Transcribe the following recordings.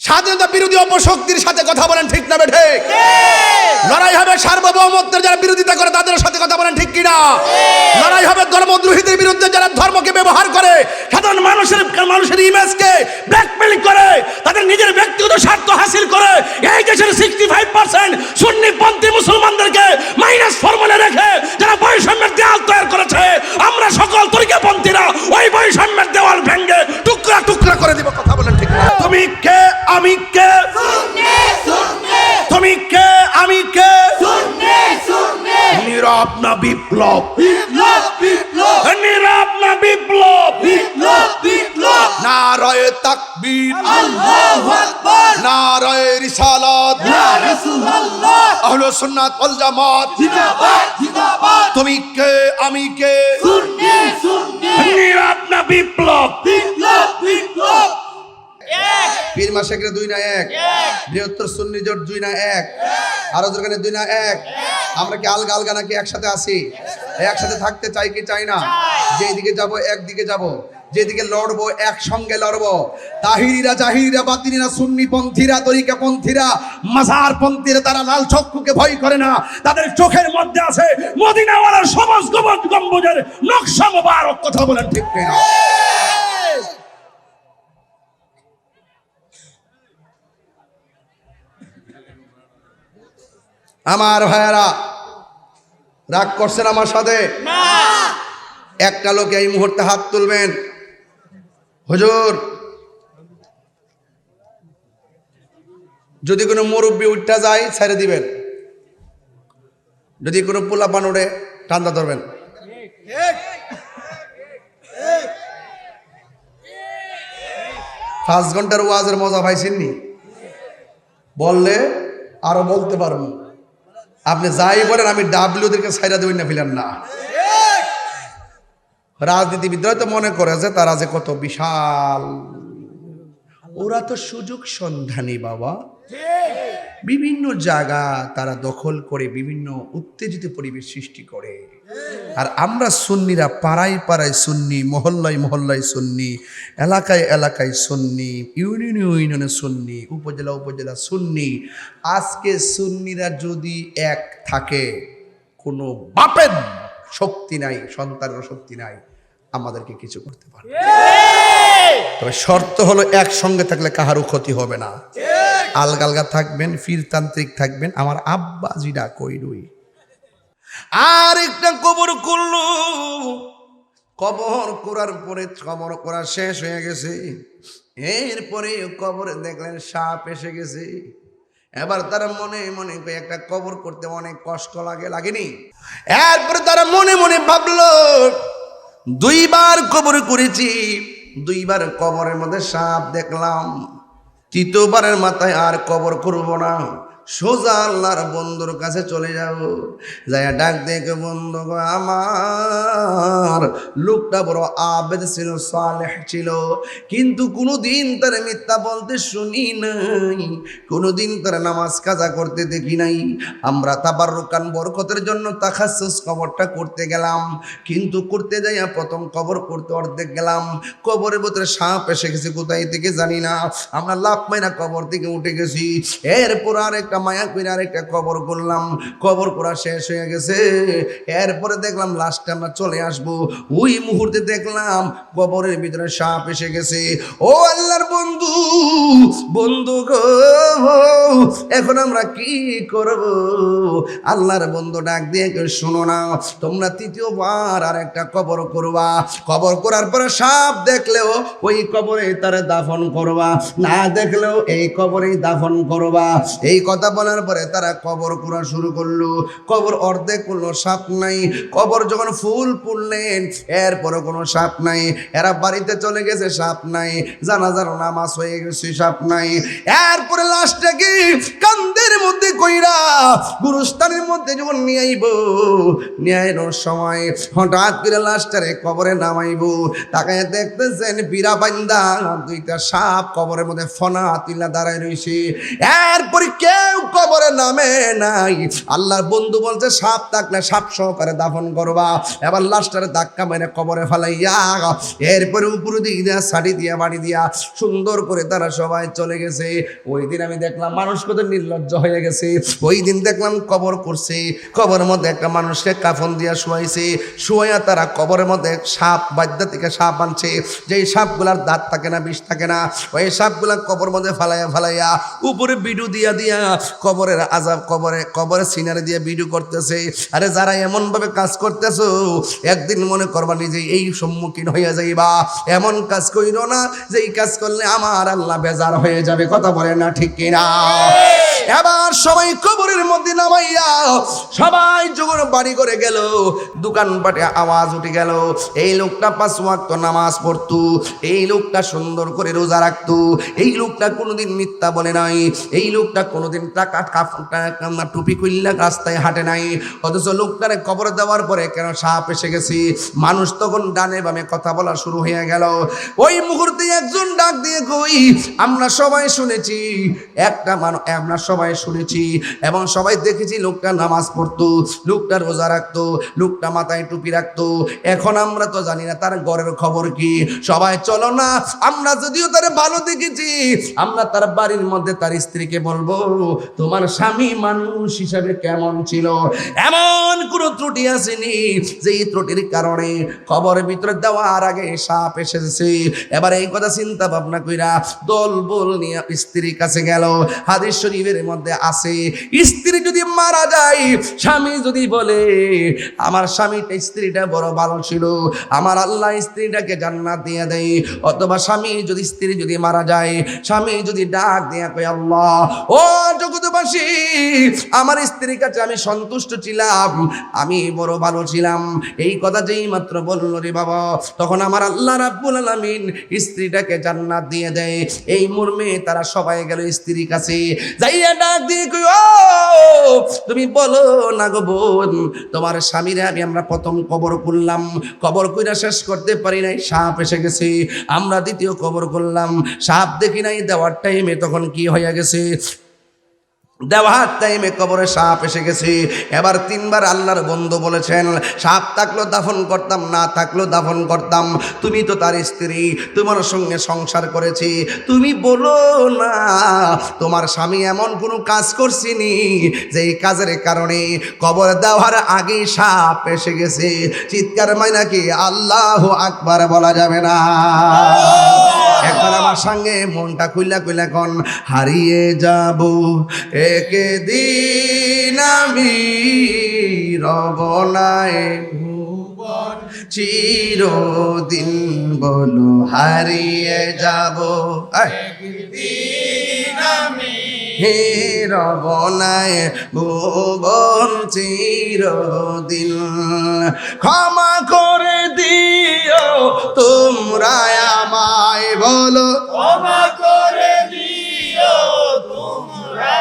স্বাধীনতা বিরোধী অপশক্তির সাথে কথা বলেন ঠিক না বেঠে লড়াই হবে সার্বভৌমত্বের যারা বিরোধিতা করে তাদের সাথে কথা বলেন ঠিক কিনা? লড়াই হবে ধর্মদ্রোহীদের বিরুদ্ধে যারা ধর্মকে ব্যবহার করে সাধারণ মানুষের মানুষের ইমেজকে ব্ল্যাকমেল করে তাদের নিজের ব্যক্তিগত স্বার্থ হাসিল করে এই দেশের সিক্সটি ফাইভ পার্সেন্ট সুন্নিপন্থী মুসলমানদেরকে মাইনাস ফর্মুলা রেখে তাকবীর না রয়ে রিসালাত। আহলে সুন্নাত ওয়াল জামাত। তুমি কে আমি কে? নীরব না বিপ্লব। পীর মাসেকের দুই না এক। বৃহত্তর সুন্নি জোট দুই না এক। আরও দোকানে দুই না এক। আমরা কি আলগা আলগা নাকি একসাথে আসি একসাথে থাকতে চাই কি চাই না? যেদিকে যাব একদিকে যাব। যেদিকে লড়বো একসঙ্গে লড়বো। তাহিরিরা জাহিরিরা বাতিনিরা সুন্নি পন্থীরা তরিকা পন্থীরা মাজার পন্থীরা তারা লাল চক্ষুকে ভয় করে না। তাদের চোখের মধ্যে আছে মদিনাওয়ালার সমাজ গম্বুজ গম্বুজের নকশা মোবারক কথা বলেন ঠিক কিনা? আমার ভাইয়ারা রাগ করছেন আমার সাথে? একটা লোক এই মুহূর্তে হাত তুলবেন। হুজুর, যদি কোনো মুরব্বী উঠটা যায়, ছেড়ে দিবেন। যদি কোনো পোলা পান উঠে ঠান্ডা ধরবেন। পাঁচ ঘণ্টার ওয়াজের মজা পাইছেননি? বললে আরও বলতে পারব। আপনি যাই বলেন, আমি ডাব্লিউদেরকে সাইরা দেবেন না, ফিলেন না। রাজনীতিবিদরা তো মনে করে যে তারা যে কত বিশাল। ওরা তো সুযোগ সন্ধানী বাবা। বিভিন্ন জায়গা তারা দখল করে বিভিন্ন উত্তেজিত পরিবেশ সৃষ্টি করে। আর আমরা সুন্নিরা পাড়ায় পাড়ায় সুন্নি, মহল্লায় মহল্লায় সুন্নি, এলাকায় এলাকায় সুন্নি, ইউনিয়ন ইউনিয়নে সুন্নি, উপজেলা উপজেলা সুন্নি। আজকে সুন্নিরা যদি এক থাকে, কোনো বাপের শক্তি নাই সন্তানের শক্তি নাই আমাদেরকে কিছু করতে পারবে তবে শর্ত হলো একসঙ্গে থাকলে কাহারও ক্ষতি হবে না। আলগা আলগা থাকবেন ফিরতান্ত্রিক থাকবেন আমার আব্বা জিরা কইরুই। আর একটা কবর করল কবর করার পরে কবর করা শেষ হয়ে গেছে। এরপরে কবরে দেখলেন সাপ এসে গেছে। এবার তারা মনে মনে একটা কবর করতে অনেক কষ্ট লাগে, লাগেনি? এরপরে তারা মনে মনে ভাবলো, দুইবার কবর করেছি, দুইবার কবরের মধ্যে সাপ দেখলাম, তৃতীয়বারের মাথায় আর কবর করব না। সোজা আল্লাহর বন্ধুর কাছে চলে যাব যাইয়া ডাক দেখে বন্ধু আমার লোকটা বড় আবেদ ছিল, সালেহ ছিল। কিন্তু কোনোদিন তার মিথ্যা বলতে শুনি নাই। কোনো দিন তার নামাজ কাজা করতে দেখি নাই। আমরা তাবার রোকান বরকতের জন্য তাখাসুস কবরটা করতে গেলাম। কিন্তু করতে যাইয়া প্রথম কবর করতে অর্ধেক গেলাম। কবরের ভিতরে সাপ এসে গেছে, কোথায় থেকে জানি না। আমরা লাভ মাইনা কবর থেকে উঠে গেছি। এরপর আর একটা মায়া করে আর একটা কবর করলাম। কবর করা শেষ হয়ে গেছে। এরপরে দেখলাম লাস্টে আমরা চলে আসব। ওই মুহূর্তে দেখলাম কবরের ভিতরে সাপ এসে গেছে। ও আল্লাহর বন্ধু বন্ধু এখন আমরা কি করব? আল্লাহর বন্ধু ডাক দিয়ে কেউ শোনো না। তোমরা তৃতীয়বার আর একটা কবর করবা। কবর করার পরে সাপ দেখলেও ওই কবরে তারা দাফন করবা। না দেখলেও এই কবরেই দাফন করবা। এই কথা বলার পরে তারা কবর করা শুরু করল। কবর অর্ধেক করল, সাপ নাই। কবর যখন ফুল পুড়লেন এরপরে কোনো সাপ নাই। এরা বাড়িতে চলে গেছে, সাপ নাই। জানাজার নামাজ হয়ে গেছে, সাপ নাই। এরপরে লাস্টে কি? কান্দের মধ্যে কইরা, গুরুস্থানের মধ্যে যখন নিয়ে আইব, নিয়ে আইনোর সময়। হঠাৎ করে লাস্টারে কবরে নামাইব। তাকায় দেখতেছেন পীরা বান্দা, দুইটা সাপ কবরের মধ্যে ফনা তুলা দাঁড়ায় রয়েছে এরপরে কেউ কেউ কবরে নামে নাই। আল্লাহর বন্ধু বলছে, সাপ থাকলে সাপ সহকারে দাফন করবা। এবার লাস্টারে ধাক্কা মেরে কবরে ফেলাইয়া, এরপরে উপরে দিয়ে দিয়া শাড়ি দিয়া, বাড়ি দিয়া, সুন্দর করে তারা সবাই চলে গেছে। ওই দিন আমি দেখলাম, মানুষ কত নির্লজ্জ হয়ে গেছে। ওই দিন দেখলাম কবর করছে। কবরের মধ্যে একটা মানুষকে কাফন দিয়া শুয়াইছে। শুয়াইয়া তারা কবরের মধ্যে সাপ, বাদ্যা থেকে সাপ আনছে। যেই সাপগুলার দাঁত থাকে না, বিষ থাকে না, ওই সাপগুলা কবর মধ্যে ফালাইয়া ফালাইয়া উপরে বিডু দিয়া দিয়া কবরের আজাব কবরে কবরে সিনারে দিয়ে ভিডিও করতেছে। আরে যারা এমন ভাবে কাজ করতেছো, একদিন মনে করবা নিজে এই সম্মুখীন হইয়া যাইবা। এমন কাজ কইরো না যে এই কাজ করলে আমার আল্লাহ বেজার হয়ে যাবে, কথা বলে না ঠিক কিনা? এবার সবাই কবরের মধ্যে নামাইয়া সবাই যখন বাড়ি করে গেল দোকানপাটে আওয়াজ উঠে গেল, এই লোকটা পাঁচ ওয়াক্ত নামাজ পড়তো, এই লোকটা সুন্দর করে রোজা রাখতো, এই লোকটা কোনোদিন মিথ্যা বলে নাই, এই লোকটা কোনোদিন টাকা টুপি খুললা রাস্তায় হাঁটে নাই, অথচ লোকটারে কবর দেওয়ার পরে কেন সাপ এসে গেছি? মানুষ তখন ডানে বামে কথা বলা শুরু হয়ে গেল, ওই মুহূর্তে একজন ডাক দিয়ে কই, আমরা সবাই শুনেছি, একটা মানুষ আমরা শুনেছি এবং সবাই দেখেছি লোকটা নামাজ পড়তো, লোকটা রোজা রাখতো, লোকটা মাথায় টুপি রাখতো। এখন আমরা তো জানি না তার ঘরের খবর কি। সবাই, চলো না, আমরা যদিও তার ভালো দেখেছি, আমরা তার বাড়ির মধ্যে তার স্ত্রীকে বলব, তোমার স্বামী মানুষ হিসাবে কেমন ছিল? এমন কোনো ত্রুটি আসেনি যে এই ত্রুটির কারণে খবরের ভিতরে দেওয়ার আগে সাপ এসেছে। এবার এই কথা চিন্তা ভাবনা কইরা দল বল নিয়ে স্ত্রীর কাছে গেল। হাদিস শরীফের মধ্যে আছে, স্ত্রী যদি মারা যায়, স্বামী যদি বলে, আমার স্বামীটা স্ত্রীটা বড় ভালো ছিল, আমার আল্লাহ স্ত্রীটাকে জান্নাত দিয়ে দেয়। অথবা স্বামী যদি, স্ত্রী যদি মারা যায়, স্বামী যদি ডাক দিয়ে কয়, আল্লাহ, ও জগতবাসী আমার স্ত্রীর কাছে আমি সন্তুষ্ট ছিলাম, আমি বড় ভালো ছিলাম। এই কথা যেই মাত্র বলল রে বাবা, তখন আমার আল্লাহ রাব্বুল আলামিন স্ত্রীটাকে জান্নাত দিয়ে দেয়। এই মর্মে তারা সবাই গেল স্ত্রীর কাছে। যাইয়া ডাক দিয়ে তুমি বলো না গো বোন, তোমার স্বামীরে আমি আমরা প্রথম কবর করলাম কবর কইরা শেষ করতে পারি নাই, সাপ এসে গেছে। আমরা দ্বিতীয় কবর করলাম সাপ দেখি নাই, দেওয়ার টাইমে তখন কি হয়ে গেছে? দেওয়ার টাইমে কবরে সাপ এসে গেছে। এবার তিনবার আল্লাহর বন্ধু বলেছেন, সাপ থাকল দাফন করতাম, না থাকল দাফন করতাম। তুমি তো তার স্ত্রী, তোমার সঙ্গে সংসার করেছি। তুমি বলো না, তোমার স্বামী এমন কোনো কাজ করছিনি যে এই কাজের কারণে কবর দেওয়ার আগেই সাপ এসে গেছে। চিৎকার মাইনা নাকি আল্লাহ আকবার বলা যাবে না। একবার আমার সঙ্গে মনটা খুইলা খুইলা কন, হারিয়ে যাব। একে দিন আমি ভুবন, চিরদিন বলো হারিয়ে যাব। হে রবনায় ভুবন চিরদিন। ক্ষমা করে দিও তোমরা আমায় বলো। ক্ষমা করে দিও তোমরা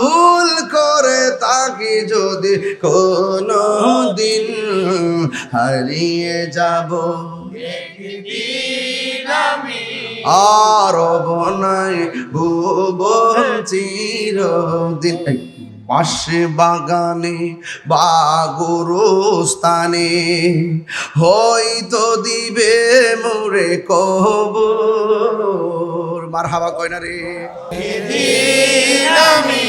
ভুল করে তাকে যদি কোনো দিন। হারিয়ে যাব। আমি আর বনাই ভুবন চিরদিন। পাশে বাগানে বা স্থানে হয়তো দিবে মোরে কবর। মার হাওয়া কয় না রে। আমি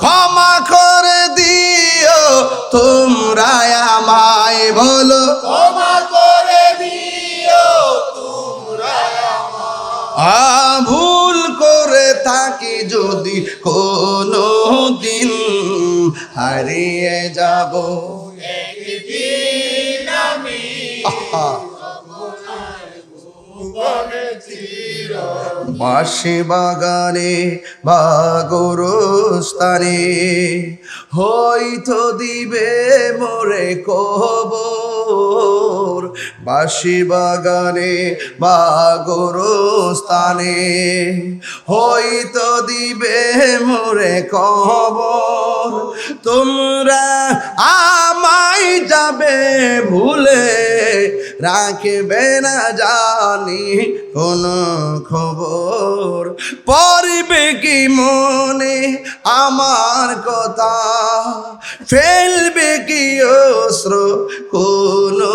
ক্ষমা করে দিও তোমরা আমায় বলো। ক্ষমা করে দিও তোমরা ভুল করে থাকি যদি কোনো দিন হারিয়ে যাব। একদিন আমি বাঁশি বাগানে বা স্থানে হয়তো দিবে মোরে কবর। বাসি বাগানে, বা গোরস্থানে, হয়তো দিবে মোরে কবর তোমরা আমায় যাবে ভুলে রাখবে না জানি কোনো খবর। পড়বে কি মনে আমার কথা? ফেলবে কি অস্ত্র কোনো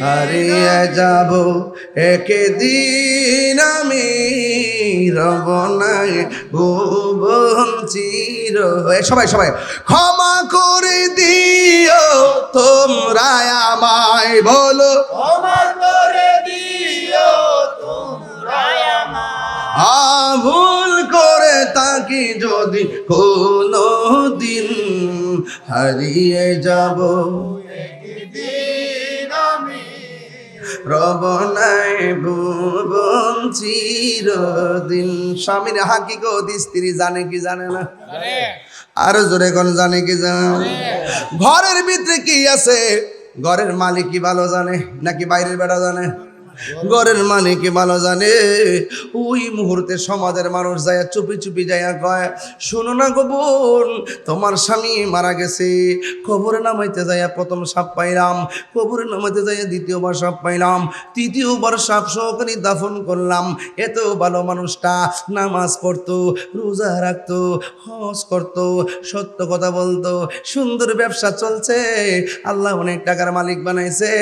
হারিয়ে যাব একদিন আমি রব নাই ভুবন চির সবাই সবাই ক্ষমা করে দিও তোমরা আমায় বলো। ক্ষমা করে দিও তোমরা আমার আ ভুল করে তাকে যদি কোনো দিন হারিয়ে যাব। রব নাই ভুবন চিরদিন। স্বামীর হাকিকত স্ত্রী জানে কি জানে না? আরও জোরে কোন জানে কি জানে? ঘরের ভিতরে কি আছে? ঘরের মালিক কি ভালো জানে নাকি বাইরের বেড়া জানে? ঘরের মানে কি ভালো জানে। ওই মুহূর্তে সমাজের মানুষ যায়, চুপি চুপি যায়, কয়, শোনো না গো তোমার স্বামী মারা গেছে। কবরে নামাইতে যায় প্রথম সাপ পাইলাম, কবরে নামাইতে যায় দ্বিতীয়বার সাপ পাইলাম, তৃতীয়বার সাপ সহকারী দাফন করলাম। এত ভালো মানুষটা নামাজ পড়তো, রোজা রাখতো, হজ করতো, সত্য কথা বলতো, সুন্দর ব্যবসা চলছে। আল্লাহ অনেক টাকার মালিক বানাইছে,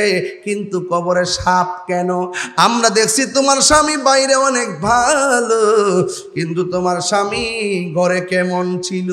কিন্তু কবরে সাপ কেন আমরা দেখছি তোমার স্বামী বাইরে অনেক ভালো কিন্তু তোমার স্বামী ঘরে কেমন ছিল?